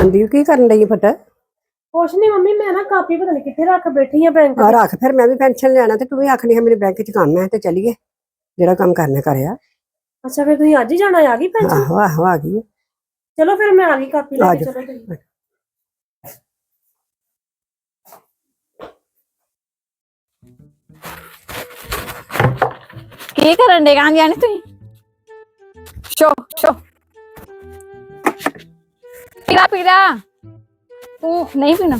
ਸੰਦੀਪ ਕੀ ਕਰਨ ਲਈ ਪੁੱਤ? ਕੁਛ ਨਹੀਂ ਮੰਮੀ ਮੈਂ ਨਾ ਕਾਪੀ ਪਤਾ ਨਹੀਂ ਕਿੱਥੇ ਰੱਖ ਬੈਠੀ ਆ ਬੈਂਕ ਆ ਰੱਖ ਫਿਰ ਮੈਂ ਵੀ ਪੈਨਸ਼ਨ ਲੈਣਾ ਤੇ ਤੂੰ ਵੀ ਆਖਣੀ ਹੈ ਮੇਰੇ ਬੈਂਕ 'ਚ ਕੰਮ ਹੈ ਤੇ ਚੱਲੀਏ ਜਿਹੜਾ ਕੰਮ ਕਰਨਾ ਕਰਿਆ ਅੱਛਾ ਫਿਰ ਤੁਸੀਂ ਅੱਜ ਹੀ ਜਾਣਾ ਆ ਗਈ ਪੈਨਸ਼ਨ? ਆਹੋ ਆਹੋ ਆ ਗਈ। ਚਲੋ ਫਿਰ ਮੈਂ ਆ ਗਈ ਕਾਪੀ ਲੈ ਕੇ। ਚਲੋ ਤੁਸੀਂ ਕੀ ਕਰਨ ਦੇ ਕਾਂ ਜਾਨੀ ਤੁਸੀਂ? ਸ਼ੋ ਸ਼ੋ। ਪੀਲਾ ਪੀਲਾ। ਤੂੰ ਨਹੀਂ ਪੀਣਾ।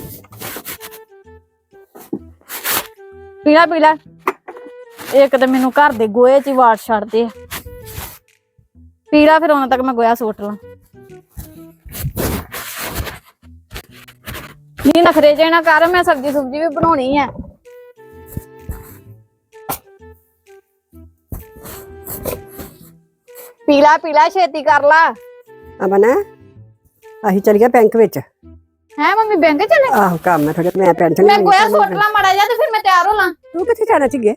ਪੀਲਾ ਪੀਲਾ। ਇੱਕ ਤਾਂ ਮੈਨੂੰ ਘਰ ਦੇ ਗੋਏ ਚ ਹੀ ਵਾੜ ਛੱਡਦੇ ਆ। ਪੀਲਾ ਫਿਰ ਉਹਨਾਂ ਤੱਕ ਮੈਂ ਗੋਇਆ ਸੁੱਟ ਲਾਂ। ਨੀ ਨਖਰੇ ਜੇ ਨਾ ਕਰ, ਮੈਂ ਸਬਜੀ ਸੁਬਜੀ ਵੀ ਬਣਾਉਣੀ ਹੈ ਪੀਲਾ ਪੀਲਾ, ਛੇਤੀ ਕਰ ਲਾ। ਅਮਨ। ਅਸੀਂ ਚੱਲ ਗਿਆ ਬੈਂਕ ਵਿੱਚ। ਹੈ ਮੰਮੀ ਬੈਂਕ ਚਲੇ? ਆਹੋ ਕੰਮ ਹੈ ਥੋੜਾ ਮੈਂ ਪੈਨਸ਼ਨ ਮੈਂ ਲੈਣੀ ਗੋਇਆ। ਸੁੱਟ ਲਾਂ ਮੜਾ ਜਾ ਤੇ ਫਿਰ ਮੈਂ ਤਿਆਰ ਹੋ ਲਾਂ। ਤੂੰ ਕਿੱਥੇ ਜਾਣਾ ਸੀਗੇ?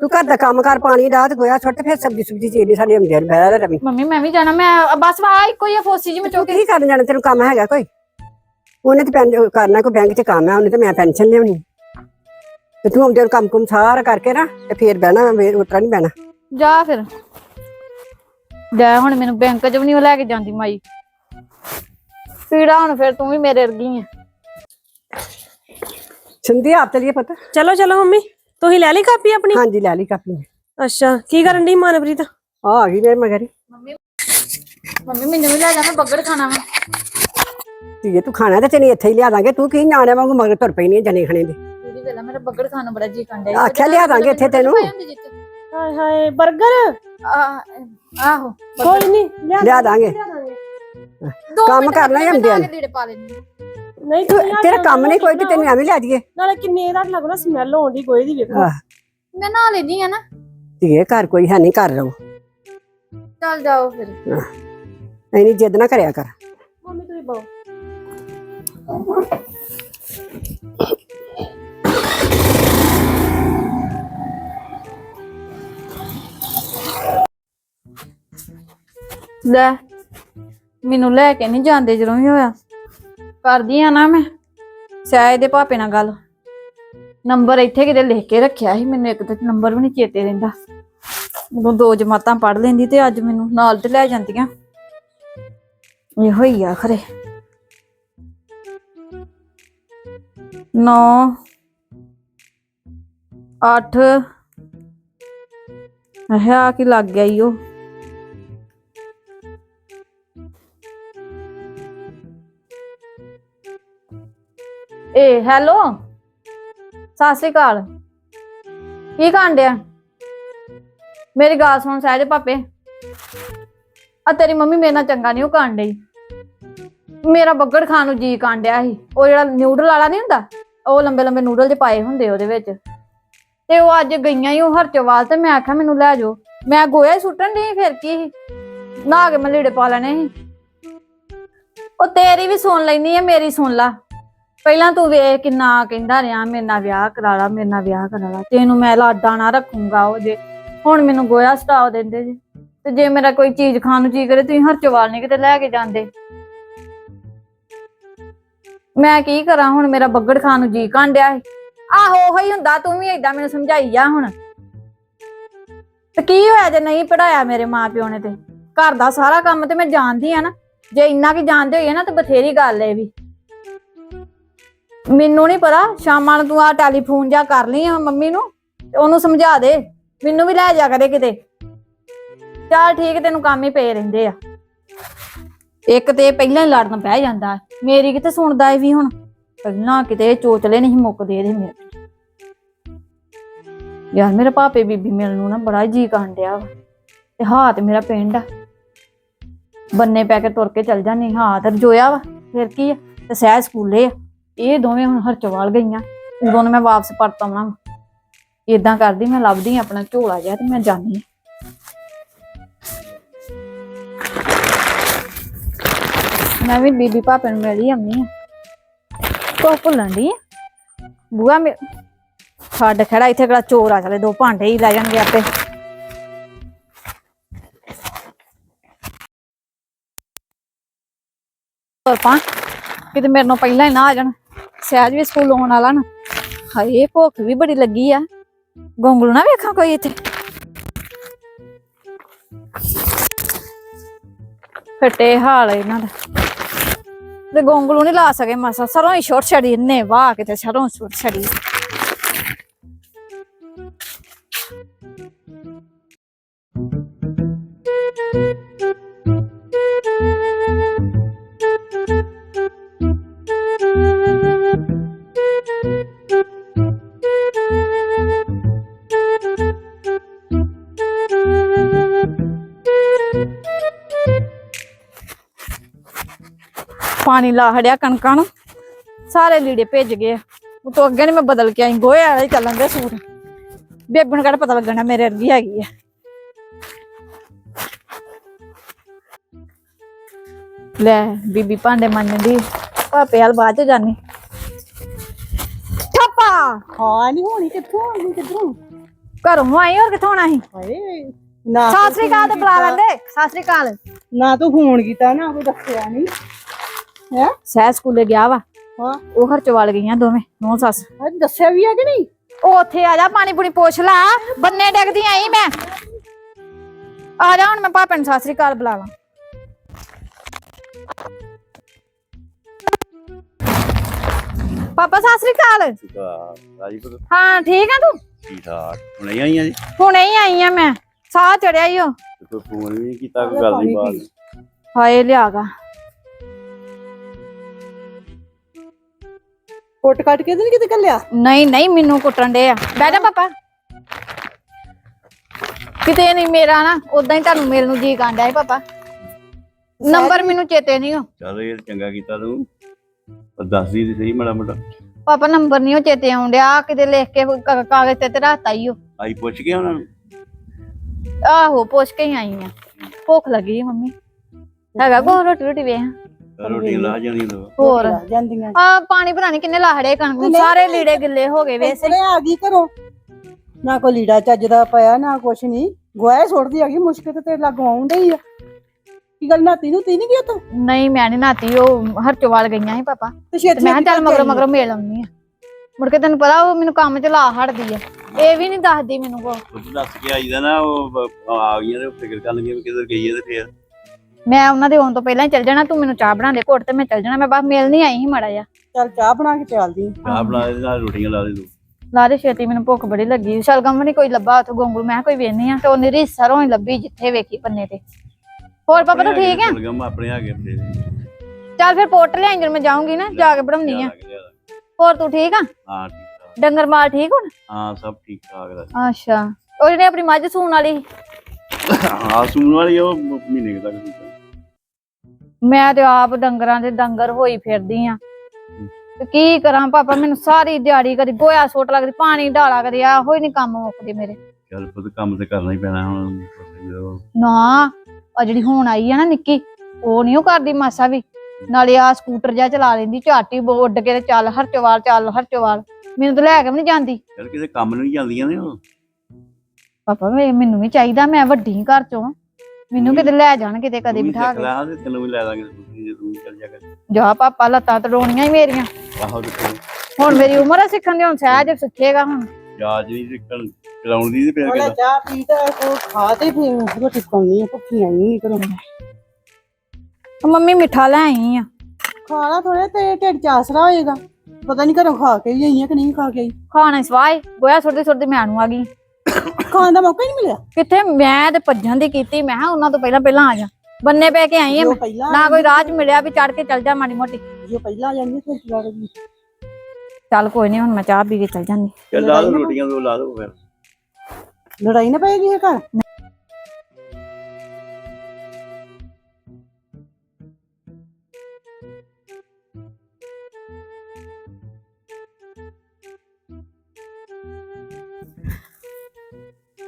ਤੂੰ ਘਰ ਦਾ ਕੰਮ ਕਰ ਪਾਣੀ ਦਾ ਤੇ ਗੋਇਆ ਸੁੱਟ ਫਿਰ ਸਬਜ਼ੀ ਸੁਬਜ਼ੀ ਚੀਰੀ ਸਾਡੇ ਨੇ ਬਹਿ ਰਵੀ। ਮੰਮੀ ਮੈਂ ਵੀ ਜਾਣਾ ਮੈਂ ਬਸ ਵਾ ਇੱਕੋ ਹੀ ਆ ਫੋਸੀ ਜੀ ਮੈਂ ਤੂੰ ਚੋਕੇ ਕੀ। ਕਰਨ ਜਾਣਾ ਤੈਨੂੰ ਕੰਮ ਹੈਗਾ ਕੋਈ? ਉਹਨੇ ਤੇ ਪੈਨ ਕਰਨਾ ਕੋਈ ਬੈਂਕ 'ਚ ਕੰਮ ਹੈ ਉਹਨੇ ਤੇ ਮੈਂ ਪੈਨਸ਼ਨ ਲਿਆਉਣੀ। ਤੇ ਤੂੰ ਨੂੰ ਕੰਮ ਕੁਮ ਸਾਰਾ ਕਰਕੇ ਨਾ ਤੇ ਫੇਰ ਬਹਿਣਾ ਮੈਂ ਉਤਰਾ ਨਹੀਂ ਬਹਿਣਾ। ਜਾ ਫਿਰ। ਜਾ ਹੁਣ ਮੈਨੂੰ ਬੈਂਕ 'ਚ ਵੀ ਨਹੀਂ ਲੈ ਕੇ ਜਾਂਦੀ ਮਾਈ। ਪੀੜਾ ਹੁਣ ਫਿਰ ਤੂੰ ਵੀ ਮੇਰੇ ਵਰਗੀ ਆ। ਸਿੰਧੀ ਆਪ ਚਲੀਏ ਪਤਾ। ਚਲੋ ਚਲੋ ਮੰਮੀ ਤੁਸੀਂ ਲੈ ਲਈ ਕਾਪੀ ਆਪਣੀ? ਹਾਂਜੀ ਲੈ ਲਈ ਕਾਪੀ। ਅੱਛਾ ਕੀ ਕਰਨ ਦੀ ਮਨਪ੍ਰੀਤ? ਆ ਆ ਗਈ ਮੇਰੇ ਮਗਰ ਮੰਮੀ ਮੰਮੀ ਮੈਨੂੰ ਵੀ ਲੈ ਜਾ ਮੈਂ ਬੱਗੜ ਖਾਣਾ ਵਾ। ਧੀਏ ਤੂੰ ਖਾਣਾ ਤੇ ਤੈਨੂੰ ਇੱਥੇ ਹੀ ਲਿਆ ਦਾਂਗੇ। ਤੂੰ ਕੀ ਨਿਆਣਿਆਂ ਵਾਂਗੂ ਮਗਰ ਤੁਰ ਪਈ ਨਹੀਂ ਜਣੇ ਖਾਣੇ ਦੇ। ਦੀਦੀ ਵੇਲਾ ਮੇਰਾ ਬੱਗੜ ਖਾਣ ਨੂੰ ਬੜਾ ਜੀ ਕੰਡਿਆ ਆਖਿਆ ਲਿਆ ਦਾਂਗੇ ਇੱਥੇ ਤੈਨੂੰ। ਹਾਏ ਹਾਏ 버ਗਰ ਆਹੋ ਕੋਈ ਨਹੀਂ ਲਿਆ ਦਾਂਗੇ। ਦੋ ਕੰਮ ਮਿੰਟ ਕਰਨਾ ਹੀ ਮੈਂ ਹੁੰਦੇ ਜਾ ਹਨ। ਕੇ ਲੀੜੇ ਪਾ ਲੈਂਦੀ ਹਾਂ। ਨਹੀਂ ਤੂੰ ਤੇਰਾ ਕੰਮ ਨਹੀਂ ਕੋਈ ਤੇ ਤੈਨੂੰ ਐਵੇਂ ਲਿਆ ਦਈਏ ਨਾਲੇ ਕਿੰਨੇ ਦਾ ਲੱਗਣਾ ਸਮੈਲ ਆਉਂਦੀ ਕੋਈ ਦੀ ਵੇਖੋ। ਆਹ। ਮੈਂ ਨਹਾ ਲੈਂਦੀ ਆ ਨਾ। ਧੀਏ ਘਰ ਕੋਈ ਹੈ ਨਹੀਂ ਘਰ ਰਹੋ। ਚੱਲ ਜਾਓ ਫਿਰ। ਐਨੀ ਜਿੱਦ ਨਾ ਕਰਿਆ ਕਰ। ਮੰਮੀ ਤੁਸੀਂ ਬਾਓ ਲੈ। ਮੈਨੂੰ ਲੈ ਕੇ ਨਹੀਂ ਜਾਂਦੇ ਜਦੋਂ ਵੀ ਹੋਇਆ। ਕਰਦੀ ਆ ਨਾ ਮੈਂ। ਸ਼ਾਇਦ ਦੇ ਭਾਪੇ ਨਾਲ ਗੱਲ। ਨੰਬਰ ਇੱਥੇ ਕਿਤੇ ਲਿਖ ਕੇ ਰੱਖਿਆ ਸੀ, ਮੈਨੂੰ ਇੱਕ ਤਾਂ ਨੰਬਰ ਵੀ ਨਹੀਂ ਚੇਤੇ ਰਹਿੰਦਾ। ਉਦੋਂ ਦੋ ਜਮਾਤਾਂ ਪੜ ਲੈਂਦੀ ਤੇ ਅੱਜ ਮੈਨੂੰ ਨਾਲ ਤੇ ਲੈ ਜਾਂਦੀਆਂ। ਇਹੋ ਹੀ ਆ ਖਰੇ। 9 8 ਆਹ ਕੀ ਲੱਗ ਗਿਆ ਈ ਉਹ। ਏ, ਹੈਲੋ। ਸਤਿ ਸ਼੍ਰੀ ਅਕਾਲ। ਕੀ ਕਰਨ ਡਿਆ? ਮੇਰੀ ਗੱਲ ਸੁਣ ਸਹਿਜ ਪਾਪੇ ਆ ਤੇਰੀ ਮੰਮੀ ਮੇਰੇ ਨਾਲ ਚੰਗਾ ਨਹੀਂ ਉਹ ਕਰਨ ਡਈ। ਮੇਰਾ ਬੱਗੜ ਖਾਣ ਨੂੰ ਜੀ ਕਰਨ ਡਿਆ ਸੀ। ਉਹ ਜਿਹੜਾ ਨਿਊਡਲ ਵਾਲਾ ਨਹੀਂ ਹੁੰਦਾ, ਉਹ ਲੰਬੇ ਲੰਬੇ ਨੂਡਲ ਚ ਪਾਏ ਹੁੰਦੇ ਉਹਦੇ ਵਿੱਚ। ਤੇ ਉਹ ਅੱਜ ਗਈਆਂ ਹੀ ਉਹ ਹਰਚਵਾਲ ਤੇ ਮੈਂ ਆਖਿਆ ਮੈਨੂੰ ਲੈ ਜਾਓ। ਮੈਂ ਗੋਇਆ ਹੀ ਸੁੱਟਣ ਦੀ ਫਿਰ ਕੀ ਸੀ? ਨਹਾ ਕੇ ਮੈਂ ਲੀੜੇ ਪਾ ਲੈਣੇ ਸੀ। ਉਹ ਤੇਰੀ ਵੀ ਸੁਣ ਲੈਣੀ ਹੈ ਮੇਰੀ ਸੁਣ ਲਾ। ਪਹਿਲਾਂ ਤੂੰ ਵੇਖ ਕਿੰਨਾ ਕਹਿੰਦਾ ਰਿਹਾ, ਮੇਰੇ ਨਾਲ ਵਿਆਹ ਕਰਾ ਲਾ, ਮੇਰੇ ਨਾਲ ਵਿਆਹ ਕਰਾ ਲਾ। ਤੈਨੂੰ ਮੈਂ ਲਾਡਾ ਨਾ ਰੱਖੂੰਗਾ ਉਹ ਜੇ, ਹੁਣ ਮੈਨੂੰ ਗੋਇਆ ਸਟਾਵ ਦਿੰਦੇ ਜੇ। ਤੇ ਜੇ ਮੇਰਾ ਕੋਈ ਚੀਜ਼ ਖਾਣ ਨੂੰ ਜੀ ਕਰੇ, ਤੁਸੀਂ ਹਰਚਵਾਲ ਨਹੀਂ ਕਿਤੇ ਲੈ ਕੇ ਜਾਂਦੇ। ਮੈਂ ਕੀ ਕਰਾਂ ਹੁਣ, ਮੇਰਾ ਬੱਗੜ ਖਾਣ ਨੂੰ ਜੀ ਕਾਂਡਿਆ ਹੈ ਆਹੋ, ਉਹੀ ਹੁੰਦਾ, ਤੂੰ ਵੀ ਏਦਾਂ ਮੈਨੂੰ ਸਮਝਾਈ ਜਾ ਹੁਣ। ਤੇ ਕੀ ਹੋਇਆ ਜੇ ਨਹੀਂ ਪੜਾਇਆ ਮੇਰੇ ਮਾਪਿਓ ਨੇ ਤੇ? ਘਰ ਦਾ ਸਾਰਾ ਕੰਮ ਤੇ ਮੈਂ ਜਾਣਦੀ ਆ ਨਾ। ਜੇ ਇੰਨਾ ਕੀ ਜਾਣਦੇ ਹੋਈਏ ਨਾ, ਤੇ ਬਥੇਰੀ ਗੱਲ ਏ ਵੀ। ਮੈਨੂੰ ਨਹੀਂ ਪਤਾ, ਸ਼ਾਮਾਂ ਨੂੰ ਤੂੰ ਆ ਟੈਲੀਫੋਨ ਜਾ ਕਰ ਲਈ ਆ ਮੰਮੀ ਨੂੰ, ਤੇ ਉਹਨੂੰ ਸਮਝਾ ਦੇ, ਮੈਨੂੰ ਵੀ ਲੈ ਜਾ ਕਰੇ ਕਿਤੇ। ਚੱਲ ਠੀਕ, ਤੈਨੂੰ ਕੰਮ ਹੀ ਪਏ ਰਹਿੰਦੇ ਆ। ਇੱਕ ਤੇ ਪਹਿਲਾਂ ਹੀ ਲੜਨ ਪੈ ਜਾਂਦਾ ਮੇਰੀ ਕਿਤੇ ਸੁਣਦਾ ਏ ਵੀ ਹੁਣ? ਪਹਿਲਾਂ ਕਿਤੇ ਚੋਚਲੇ ਨਹੀਂ ਮੁੱਕਦੇ ਇਹਦੇ ਮੇਰੇ। ਯਾਰ ਮੇਰੇ ਪਾਪੇ ਬੀਬੀ ਮਿਲਣ ਨੂੰ ਨਾ ਬੜਾ ਜੀ ਡਿਆ ਵਾ, ਤੇ ਹਾਂ ਤੇ ਮੇਰਾ ਪਿੰਡ ਆ। ਬੰਨੇ ਪੈ ਕੇ ਤੁਰ ਕੇ ਚੱਲ ਜਾਂਦੀ ਹਾਂ ਤੇ ਜੋਇਆ ਵਾ, ਫਿਰ ਕੀ ਆ? ਤੇ ਸਹਿ ਸਕੂਲੇ ਆ। ਇਹ ਦੋਵੇਂ ਹੁਣ ਹਰਚਵਾਲ ਗਈਆਂ। ਉਦੋਂ ਨੂੰ ਮੈਂ ਵਾਪਸ ਪਰਤ ਆਉਣਾ ਇਦਾਂ ਕਰਦੀ, ਮੈਂ ਲੱਭਦੀ ਆਪਣਾ ਝੋਲਾ ਜਿਹਾ ਤੇ ਮੈਂ ਜਾਣੀ ਮੈਂ ਵੀ ਬੀਬੀ ਪਾਪੇ ਨੂੰ ਮਿਲੀ ਆਮੀ ਕੋ ਭੁੱਲਣ ਦੀ ਬੂਆ ਮੇ ਛੱਡ ਖੜਾ, ਇੱਥੇ ਕਿਹੜਾ ਚੋਰ ਆ ਚਲੇ ਦੋ ਭਾਂਡੇ ਹੀ ਲੈ ਜਾਣਗੇ ਆਪੇ। ਹੋਰ ਪਾ, ਕਿਤੇ ਮੇਰੇ ਨਾਲ ਪਹਿਲਾਂ ਹੀ ਨਾ ਆ ਜਾਣ। ਸਹਿਜ ਵੀ ਸਕੂਲ ਆਉਣ ਵਾਲਾ ਨਾ। ਹਾਏ, ਭੁੱਖ ਵੀ ਬੜੀ ਲੱਗੀ ਆ। ਗੋਂਗਲੂ ਨਾ ਵੇਖਾਂ ਕੋਈ ਇੱਥੇ। ਫਟੇ ਹਾਲ ਇਹਨਾਂ ਦਾ। ਤੇ ਗੋਂਗਲੂ ਨਹੀਂ ਲਾ ਸਕੇ ਮਾਸਾ। ਸਰੋਂ ਹੀ ਛੋਟ ਛੜੀ ਇੰਨੇ ਵਾਹ, ਕਿਤੇ ਸਰੋਂ ਛੋਟ ਛੜੀ। ਪਾਣੀ ਲਾ ਹੜਿਆ ਕਣਕਾਂ ਨੂੰ। ਸਾਰੇ ਲੀੜੇ ਭਿੱਜ ਗਏ। ਉਹ ਤੋਂ ਅੱਗੇ ਨੀ ਮੈਂ ਬਦਲ ਕੇ ਆਈ। ਗੋਏ ਵਾਲਾ ਹੀ ਚੱਲਣ ਦੇ ਸੂਟ। ਬੇਬਣ ਕਿਹੜਾ ਪਤਾ ਲੱਗਣਾ ਮੇਰੇ ਵਰਗੀ ਹੈਗੀ ਆ। ਲੈ ਬੀਬੀ ਭਾਂਡੇ ਮੰਨਦੀ ਭਾਪੇ ਹਾਲ ਬਾਅਦ ਚ ਜਾਨੀ। ਠੱਪਾ! ਹਾਂ ਨਹੀਂ ਹੋਣੀ ਕਿੱਥੋਂ? ਆਉਣੀ ਕਿੱਧਰੋਂ? ਘਰੋਂ ਆਈ ਹੋਰ ਕਿੱਥੋਂ ਆਣਾ ਸੀ? ਹਾਏ ਨਾ ਸਤਿ ਸ੍ਰੀ ਅਕਾਲ ਤੇ ਬੁਲਾ ਲੈਂਦੇ। ਸਤਿ ਸ੍ਰੀ ਅਕਾਲ। ਨਾ ਤੂੰ ਫੋਨ ਕੀਤਾ ਨਾ ਕੋਈ ਦੱਸਿਆ ਨਹੀਂ ਹੈ? ਸਹਿ ਸਕੂਲੇ ਗਿਆ ਵਾ। ਹਾਂ। ਉਹ ਖਰਚਵਾਲ ਗਈਆਂ ਦੋਵੇਂ ਨੌ ਸੱਸ। ਅੱਜ ਦੱਸਿਆ ਵੀ ਹੈ ਕਿ ਨਹੀਂ? ਉਹ ਉੱਥੇ ਆ ਜਾ ਪਾਣੀ ਪੂਣੀ ਪੁੱਛ ਲਾ। ਬੰਨੇ ਡਿੱਗਦੀ ਆਈ ਮੈਂ। ਆ ਜਾ ਹੁਣ ਮੈਂ ਪਾਪੇ ਨੂੰ ਸਤਿ ਸ੍ਰੀ ਅਕਾਲ ਬੁਲਾਵਾਂ ਪਾਪਾ ਸਤਿ ਸ੍ਰੀ ਅਕਾਲ। ਰਾਜੀਪੁਰ ਹਾਂ ਠੀਕ ਆ ਤੂੰ? ਠੀਕ ਠਾਕ। ਹੁਣੇ ਆਈਆਂ ਜੀ? ਹੁਣੇ ਹੀ ਆਈ ਆ ਮੈਂ। ਸਾਹ ਚੜਿਆ ਈ ਓ। ਤੇ ਕੋਈ ਫੋਨ ਵੀ ਨਹੀਂ ਕੀਤਾ ਕੋਈ ਗੱਲ ਨਹੀਂ ਬਾਤ? ਹਾਏ ਲਿਆਗਾ ਕੁੱਟ ਕੱਟ ਕੇ ਤੇ ਨਹੀਂ ਕਿਤੇ ਕੱਲਿਆ ਨਹੀਂ ਨਹੀਂ ਮੈਨੂੰ ਕੁੱਟਣ ਦੇ ਆ। ਬਹਿ ਜਾ ਪਾਪਾ। ਕਿਤੇ ਨਹੀਂ ਮੇਰਾ ਨਾ ਉਦਾਂ ਹੀ ਤੁਹਾਨੂੰ ਮਿਲਣ ਨੂੰ ਜੀ ਕਾਂਡਾ ਹੈ ਪਾਪਾ। ਨੰਬਰ ਮੈਨੂੰ ਚੇਤੇ ਨਹੀਂ ਹੋ ਚੱਲ ਇਹ ਚੰਗਾ ਕੀਤਾ ਤੂੰ। ਪਰ ਦੱਸਦੀ ਤੇ ਸਹੀ ਮਾੜਾ ਮੋਟਾ। ਪਾਪਾ ਨੰਬਰ ਨਹੀਂ ਉਹ ਚੇਤੇ ਆਉਂਦਿਆ ਕਿਤੇ ਲਿਖ ਕੇ ਕ- ਕਾਗਜ਼ ਤੇ ਤੇ ਰੱਖਤਾ ਈ ਓ ਆਈ ਪੁੱਛ ਕੇ ਉਹਨਾਂ ਨੂੰ? ਆਹੋ ਪੁੱਛ ਕੇ ਹੀ ਆਈ ਆ। ਭੁੱਖ ਲੱਗੀ ਆ ਮੰਮੀ। ਹੈਗਾ ਕੋ ਰੋਟੀ ਰੋਟੀ ਵੇ ਤਾਂ ਰੋਟੀ ਲਾ ਜਾਣੀ ਤੂੰ ਹੋਰ? ਜਾਂਦੀਆਂ। ਆ ਪਾਣੀ ਭਰਾਣੀ ਕਿੰਨੇ ਲਾਹੜੇ ਕਣਕ ਨੂੰ। ਸਾਰੇ ਲੀੜੇ ਗਿੱਲੇ ਹੋ ਗਏ ਵੇਸੇ ਆ ਗਈ ਘਰੋਂ। ਨਾ ਕੋਈ ਲੀੜਾ ਚੱਜ ਦਾ ਪਿਆ ਨਾ ਕੁਛ ਨਹੀਂ ਗੋਇਆ ਸੁੱਟਦੀ ਆ ਗਈ ਮੁਸ਼ਕਿਲ ਤੇ ਤੇਰੇ ਲਾਗੋਂ ਆਉਣ ਡਈ ਆ। ਕੀ ਗੱਲ ਨਾਤੀ ਨੂੰ ਤੀ ਨਹੀਂ ਗਿਆ ਤੂੰ ਨਹੀਂ ਮੈਂ ਨਹੀਂ ਨਾਤੀ ਉਹ ਹਰਚੋਵਾਲ ਗਈਆਂ ਸੀ ਪਾਪਾ। ਤੇ ਤੇ ਛੇਤੀ ਮੈਂ ਕਿਹਾ ਚੱਲ ਛੇਤੀ ਮਗਰੋਂ। ਮਗਰੋਂ ਮੇਲ ਆਉਣੀ ਆ। ਮੁੜ ਕੇ ਤੈਨੂੰ ਪਤਾ ਉਹ ਮੈਨੂੰ ਕੰਮ ਚ ਲਾ ਹਟਦੀ ਆ। ਇਹ ਵੀ ਨਹੀਂ ਦੱਸਦੀ ਮੈਨੂੰ ਕੋ। ਉਹ ਦੱਸ ਕੇ ਆਈਦਾ ਨਾ ਉਹ ਬ- ਆ ਗਈਆਂ ਤੇ ਉਹ ਫਿਕਰ ਕਰਨਗੇ ਵੀ ਕਿੱਧਰ ਗਈ ਹੈ ਤੇ ਫੇਰ। ਮੈਂ ਉਹਨਾਂ ਦੇ ਆਉਣ ਤੋਂ ਪਹਿਲਾਂ ਹੀ ਚੱਲ ਜਾਣਾ ਤੂੰ ਮੈਨੂੰ ਚਾਹ ਬਣਾ ਦੇ ਘੁੱਟ ਤੇ ਮੈਂ ਚੱਲ ਜਾਣਾ ਮੈਂ ਬਸ ਮਿਲ ਨਹੀਂ ਆਈ ਸੀ ਮੜਾ ਜਾ ਚੱਲ ਚਾਹ ਬਣਾ ਕੇ ਚੱਲਦੀ ਚਾਹ ਬਣਾ ਦੇ ਨਾਲ ਰੋਟੀਆਂ ਲਾ ਦੇ ਤੂੰ। ਲਾ ਦੇ ਛੇਤੀ ਮੈਨੂੰ ਭੁੱਖ ਬੜੀ ਲੱਗੀ। ਸ਼ਲਗਮ ਵੀ ਨਹੀਂ ਕੋਈ ਲੱਭਾ ਉਥੋਂ ਗੋਂਗਲੂ ਮੈਂ ਕੋਈ ਵੇਖਨੀ ਆ ਤੇ ਉਹ ਨਿਰੀ ਸਰੋਂ ਹੀ ਲੱਭੀ ਜਿੱਥੇ ਵੇਖੀ ਪੰਨੇ ਤੇ। ਹੋਰ ਪਾਪਾ ਤੂੰ ਠੀਕ ਆ ਗਮ ਆਪਣੇ ਆ ਗਏ ਬਥੇਰੇ ਚੱਲ ਫਿਰ ਪੋਟ ਲਿਆਈ ਜਦੋਂ ਮੈਂ ਜਾਊਂਗੀ ਨਾ ਜਾ ਕੇ ਬਣਾਉਣੀ ਆ। ਦੇ। ਹੋਰ ਤੂੰ ਠੀਕ ਆ? ਹਾਂ ਠੀਕ ਡੰਗਰ ਮਾਲ ਠੀਕ ਹੁਣ? ਹਾਂ ਸਭ ਠੀਕ ਠਾਕ ਦਾ ਅੱਛਾ। ਉਹ ਜਿਹੜੇ ਆਪਣੀ ਮੱਝ ਸੂਣ ਵਾਲੀ। ਆ ਸੂਣ ਵਾਲੀ ਉਹ ਮਹੀਨੇ ਕੁ ਤੱਕ ਮੈਂ ਤੇ ਆਪ ਡੰਗਰਾਂ ਦੇ ਡੰਗਰ ਹੋਈ ਫਿਰਦੀ ਆ। ਤੇ ਕੀ ਕਰਾਂ ਪਾਪਾ ਮੈਨੂੰ ਸਾਰੀ ਦਿਹਾੜੀ ਕਦੀ ਗੋਇਆ ਸੋਟ ਲੱਗਦੀ ਪਾਣੀ ਢਾਲਾ ਕਦੀ ਆ ਹੋਈ ਨਹੀਂ ਕੰਮ ਮੁੱਕਦੇ ਮੇਰੇ। ਚੱਲ ਪੁੱਤ ਕੰਮ ਤੇ ਕਰਨਾ ਹੀ ਪੈਣਾ ਹੁਣ ਜਦੋਂ ਨਾ ਆ ਜਿਹੜੀ ਹੁਣ ਆਈ ਆ ਨਾ ਨਿੱਕੀ ਉਹ ਨਹੀਂ ਉਹ ਕਰਦੀ ਮਾਸਾ ਵੀ। ਨਾਲੇ ਆ ਸਕੂਟਰ ਜਿਹਾ ਚਲਾ ਲੈਂਦੀ ਝਾਟੀ ਬੋ ਉੱਡ ਕੇ ਤੇ ਚੱਲ ਹਰਚਵਾਲ ਚੱਲ ਹਰਚਵਾਲ। ਮੈਨੂੰ ਤਾਂ ਲੈ ਕੇ ਵੀ ਨਹੀਂ ਜਾਂਦੀ। ਚੱਲ ਕਿਤੇ ਕੰਮ ਨੂੰ ਨਹੀਂ ਜਾਂਦੀਆਂ ਨੇ ਉਹ। ਪਾਪਾ ਮੈਂ ਮੈਨੂੰ ਵੀ ਚਾਹੀਦਾ ਮੈਂ ਵੱਡੀ ਘਰ ਚੋਂ। ਮੈਨੂੰ ਕਿਤੇ ਲੈ ਜਾਣ ਕਿਤੇ ਕਦੇ ਵੀ ਬਿਠਾ ਕੇ। ਲੈ ਤੇ ਤੈਨੂੰ ਵੀ ਲੈ ਦਾਂਗੇ ਸਕੂਟਰੀ ਜੇ ਤੂੰ ਵੀ ਚੱਲ ਜਾ ਕਰ। ਜਾ ਪਾਪਾ ਲੱਤਾਂ ਤੜਾਉਣੀਆਂ ਹੀ ਮੇਰੀਆਂ। ਆਹੋ ਫਿਰ ਹੁਣ ਮੇਰੀ ਉਮਰ ਆ ਸਿੱਖਣ ਦੀ ਹੁਣ ਸਹਿਜ ਸਿੱਖੇਗਾ ਹੁਣ। ਜਾਜ ਨਹੀਂ ਸਿੱਖਣ ਚਲਾਉਣ ਦੀ ਤੇ ਫਿਰ ਉਹਨੇ ਕਿਦਾਂ? ਚਾਹ ਪੀ ਤੇ ਉਹ ਖਾ ਤੇ ਫਿਰ ਰੋਟੀ ਪਕਾਉਣੀ ਆ ਭੁੱਖੀ ਆਈ ਨਹੀਂ ਕਰੋ ਮੰਮੀ ਮਿੱਠਾ ਲੈ ਆਈ ਆ। ਖਾਣਾ ਥੋੜੇ ਤੇ ਢਿੱਡ ਚ ਆਸਰਾ ਹੋਏਗਾ। ਪਤਾ ਨਹੀਂ ਘਰੋਂ ਖਾ ਕੇ ਹੀ ਆਈ ਆ ਕਿ ਨਹੀਂ ਖਾ ਕੇ ਆਈ। ਖਾਣਾ ਸਵਾਏ ਗੋਇਆ ਸੁੱਟਦੀ ਸੁੱਟਦੀ ਮੈਂ ਨੂੰ ਆ ਗਈ। ਖਾਣ ਦਾ ਮੌਕਾ ਹੀ ਨਹੀਂ ਮਿਲਿਆ। ਕਿੱਥੇ? ਮੈਂ ਤੇ ਭੱਜਣ ਦੀ ਕੀਤੀ। ਮੈਂ ਕਿਹਾ ਉਹਨਾਂ ਤੋਂ ਪਹਿਲਾਂ ਪਹਿਲਾਂ ਆ ਜਾ। ਬੰਨੇ ਪੈ ਕੇ ਆਈ ਆ ਜੋ ਮੈਂ। ਪਹਿਲਾਂ ਨਾ ਕੋਈ ਰਾਹ ਚ ਮਿਲਿਆ ਵੀ ਚੜ ਕੇ ਚੱਲ ਜਾ ਮਾੜੀ ਮੋਟੀ। ਜੋ ਪਹਿਲਾਂ ਆ ਜਾਂਦੀ ਫਿਰ ਚਲਾ ਰਹੀ ਚੱਲ ਕੋਈ ਨਹੀਂ ਹੁਣ ਮੈਂ ਚਾਹ ਪੀ ਕੇ ਚੱਲ ਜਾਂਦੀ। ਚੱਲ ਲਾ ਦੋ ਰੋਟੀਆਂ ਦੋ ਲਾ ਦੋ ਫਿਰ। ਲੜਾਈ ਨਾ ਪਏਗੀ ਇਹ ਘਰ।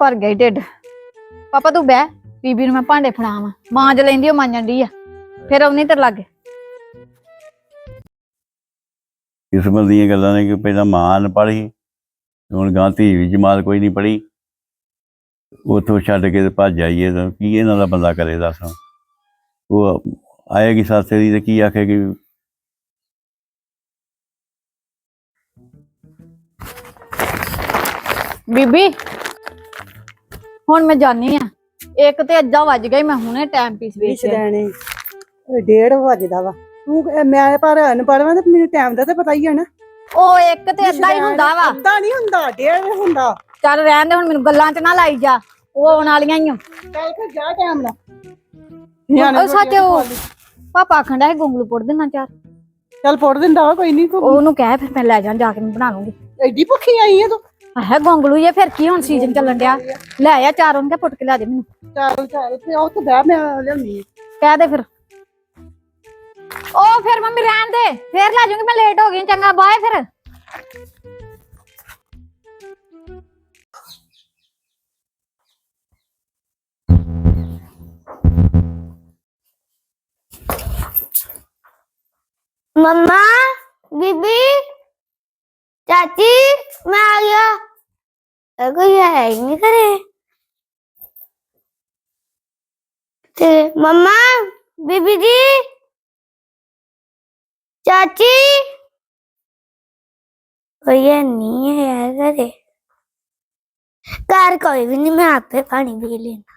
ਭਰ ਗਈ ਢਿੱਡ। ਪਾਪਾ ਤੂੰ ਬਹਿ ਬੀਬੀ ਨੂੰ ਮੈਂ ਭਾਂਡੇ ਫੜਾਵਾਂ। ਮਾਂਜ ਲੈਂਦੀ ਉਹ ਮਾਂਜਣ ਦੀ ਆ। ਫਿਰ ਉਹਨੇ ਤੇ ਲੱਗ। ਕਿਸਮਤ ਦੀਆਂ ਗੱਲਾਂ ਨੇ ਕਿ ਪਹਿਲਾਂ ਮਾਂ ਨ ਪੜ੍ਹੀ ਹੁਣ ਗਾਂ ਵੀ ਜਮਾਤ ਕੋਈ ਨਹੀਂ ਪੜ੍ਹੀ। ਉਥੋਂ ਛੱਡ ਕੇ ਤੇ ਭੱਜ ਆਈਏ ਤਾਂ ਕੀ ਇਹਨਾਂ ਦਾ ਬੰਦਾ ਕਰੇ ਦੱਸ। ਉਹ ਆਏਗੀ ਸਾਸੇ ਦੀ ਤੇ ਕੀ ਆਖੇਗੀ? ਬੀਬੀ ਹੁਣ ਮੈਂ ਜਾਣੀ ਆ। ਇੱਕ ਤੇ ਅੱਧਾ ਵੱਜ ਗਿਆ ਈ, ਮੈਂ ਹੁਣੇ ਟਾਈਮ ਪੀਸ ਵੇਚ ਓਏ ਡੇਢ ਵੱਜਦਾ ਵਾ। ਤੂੰ ਮੈਂ ਪਰ ਅਨਪੜ੍ਹ ਵਾਂ ਤੇ ਮੈਨੂੰ ਟਾਈਮ ਦਾ ਤਾਂ ਪਤਾ ਹੀ ਹੈ ਨਾ। ਉਹ ਇੱਕ ਤੇ ਅੱਧਾ ਹੀ ਹੁੰਦਾ ਵਾ। ਅੱਧਾ ਨਹੀਂ ਹੁੰਦਾ ਡੇਢ ਹੁੰਦਾ। ਚੱਲ ਰਹਿਣ ਦੇ ਹੁਣ ਮੈਨੂੰ ਗੱਲਾਂ 'ਚ ਨਾ ਲਾਈ ਜਾ। ਉਹ ਆਉਣ ਵਾਲੀਆਂ ਹੀ ਆ ਚੱਲ ਫਿਰ ਜਾ ਟਾਈਮ ਨਾਲ। ਉਹ ਸੱਚ ਉਹ ਪਾਪਾ ਡਿਆ ਸੀ ਗੋਂਗਲੂ ਪੁੱਟ ਦੇਣਾ ਚਾਰ ਚੱਲ ਪੁੱਟ ਦਿੰਦਾ ਵਾ ਕੋਈ ਨਹੀਂ ਤੂੰ। ਉਹਨੂੰ ਕਹਿ ਫਿਰ ਮੈਂ ਲੈ ਜਾਂ ਜਾ ਕੇ ਮੈਂ ਬਣਾ ਲੂੰਗੀ। ਐਡੀ ਭੁੱਖੀ ਆਈ ਹੈ ਤੂੰ। ਹੈ ਗੋਂਗਲੂ ਇਹ ਫਿਰ ਕੀ ਹੁਣ ਸੀਜ਼ਨ ਚੱਲਣ ਡਿਆ ਲੈ ਆ ਚਾਰ ਉਹਨੂੰ ਕਹਿ ਪੁੱਟ ਕੇ ਲਿਆ ਦੇ ਮੈਨੂੰ ਚੱਲ ਚੱਲ ਤੇ ਉਹ ਤੇ ਬਹਿ ਮੈਂ ਲਿਆਉਣੀ ਕਹਿ ਦੇ ਫਿਰ ਉਹ ਫਿਰ ਮੰਮੀ ਰਹਿਣ ਦੇ ਫੇਰ ਲੈ ਜਾਊਂਗੀ ਮੈਂ ਲੇਟ ਹੋ ਗਈ ਚੰਗਾ ਬਾਏ ਫਿਰ मम्मा बीबी चाची मैं आ गया अरे कोई है ही नहीं करे ते मम्मा बीबी जी चाची कोई है नहीं है यार करे घर कोई भी नहीं मैं आपे पानी पी लेना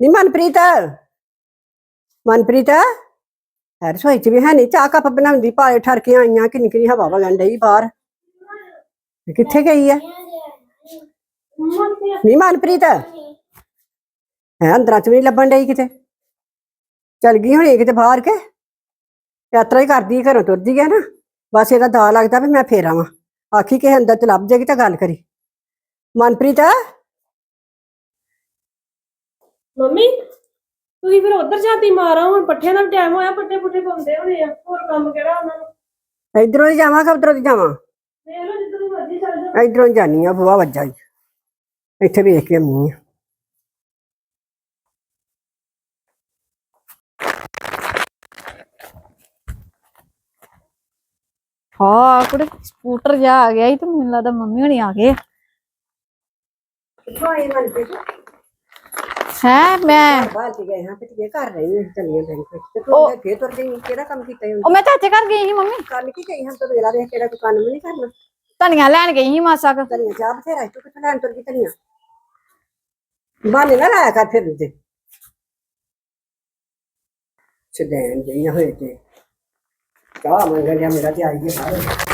ਨੀ ਮਨਪ੍ਰੀਤ? ਮਨਪ੍ਰੀਤ? ਹੈ ਰਸੋਈ ਚ ਵੀ ਹੈ ਨਹੀਂ ਚਾਹ ਕੱਪ ਬਣਾਉਂਦੀ ਪਾਏ ਠਰਕੀਆਂ ਆਈਆਂ, ਕਿੰਨੀ ਕਿੰਨੀ ਹਵਾ ਵਗਣ ਡਈ ਬਾਹਰ। ਇਹ ਕਿੱਥੇ ਗਈ ਹੈ ਨੀ ਮਨਪ੍ਰੀਤ? ਹੈ, ਅੰਦਰਾਂ ਚ ਵੀ ਨੀ ਲੱਭਣ ਡਈ ਕਿਤੇ? ਚਲ ਗਈ ਹੋਣੀ ਕਿਤੇ ਬਾਹਰ ਕੇ? ਯਾਤਰਾ ਹੀ ਕਰਦੀ ਘਰੋਂ ਤੁਰਦੀ ਹੈ ਨਾ। ਬਸ ਇਹਦਾ ਦਾ ਲੱਗਦਾ ਵੀ ਮੈਂ ਫੇਰ ਆਵਾਂ। ਆਖੀ ਕਿ ਅੰਦਰ ਚ ਲੱਭ ਜਾਏਗੀ ਤਾਂ ਗੱਲ ਕਰੀ। ਮਨਪ੍ਰੀਤ? ਮੰਮੀ ਤੁਸੀਂ ਫਿਰ ਉਧਰ ਜਾਂਦੀ ਮਾਰਾ ਹੁਣ ਪੱਠਿਆਂ ਦਾ ਟਾਈਮ ਹੋਇਆ ਪੱਠੇ ਪੁੱਠੇ ਪਾਉਂਦੇ ਹੋਣੇ ਆ ਹੋਰ ਕੰਮ ਕਿਹੜਾ ਉਹਨਾਂ ਨੂੰ? ਇਧਰੋਂ ਹੀ ਜਾਵਾਂ ਕਿ ਉਧਰੋਂ ਦੀ ਜਾਵਾਂ? ਦੇਖ ਲਓ ਜਿੱਧਰ ਨੂੰ ਮਰਜ਼ੀ ਚੱਲ ਜਾਓ। ਇਧਰੋਂ ਜਾਨੀ ਆ ਬੁਆ ਵੱਜਾ ਹੀ। ਇੱਥੇ ਵੇਖ ਕੇ ਆਉਂਦੀ ਆ। ਹਾਂ ਕੁੜੇ ਸਕੂਟਰ ਜਾ ਆ ਗਿਆ ਹੀ ਤੇ ਮੈਨੂੰ ਲੱਗਦਾ ਮੰਮੀ ਹੋਣੀ ਆ ਗਏ ਕਿੱਥੋਂ ਆਈ ਮਨਪ੍ਰੀਤ ਹੈ ਮੈਂ ਬਾਹਰ ਤੇ ਗਏ ਹਾਂ ਤੇ ਕੀ ਕਰ ਰਹੀ ਹਾਂ ਚੱਲੀਆਂ ਬੈਂਕ ਵਿੱਚ। ਤੇ ਤੂੰ ਅੱਗੇ ਤੁਰ ਗਈ ਕਿਹੜਾ ਕੰਮ ਕੀਤਾ ਹੀ ਉਹ ਮੈਂ ਚਾਚੇ ਘਰ ਗਈ ਸੀ ਮੰਮੀ। ਕੱਲ ਕੀ ਗਈ ਹਾਂ ਤੂੰ ਵੇਲਾ ਵੇਖ ਕਿਹੜਾ ਕੋਈ ਕੰਮ ਵੀ ਨਹੀਂ ਕਰਨਾ। ਧਨੀਆ ਲੈਣ ਗਈ ਸੀ ਮਾਸਾ ਕੁ। ਤਲੀਆਂ ਚਾਹ ਬਥੇਰਾ ਤੂੰ ਕਿੱਥੋਂ ਲੈਣ ਤੁਰ ਗਈ ਤਲੀਆਂ ਬਾਨੇ ਨਾ ਲਾਇਆ ਕਰ ਫਿਰ ਤੇ ਛੱਡਣ ਜਈਆਂ ਹੋਏ ਤੇ। ਚਾਹ ਮੰਗਣ ਲਿਆ ਮੇਰਾ ਤੇ ਆਈ ਹੈ ਬਾਹਰ।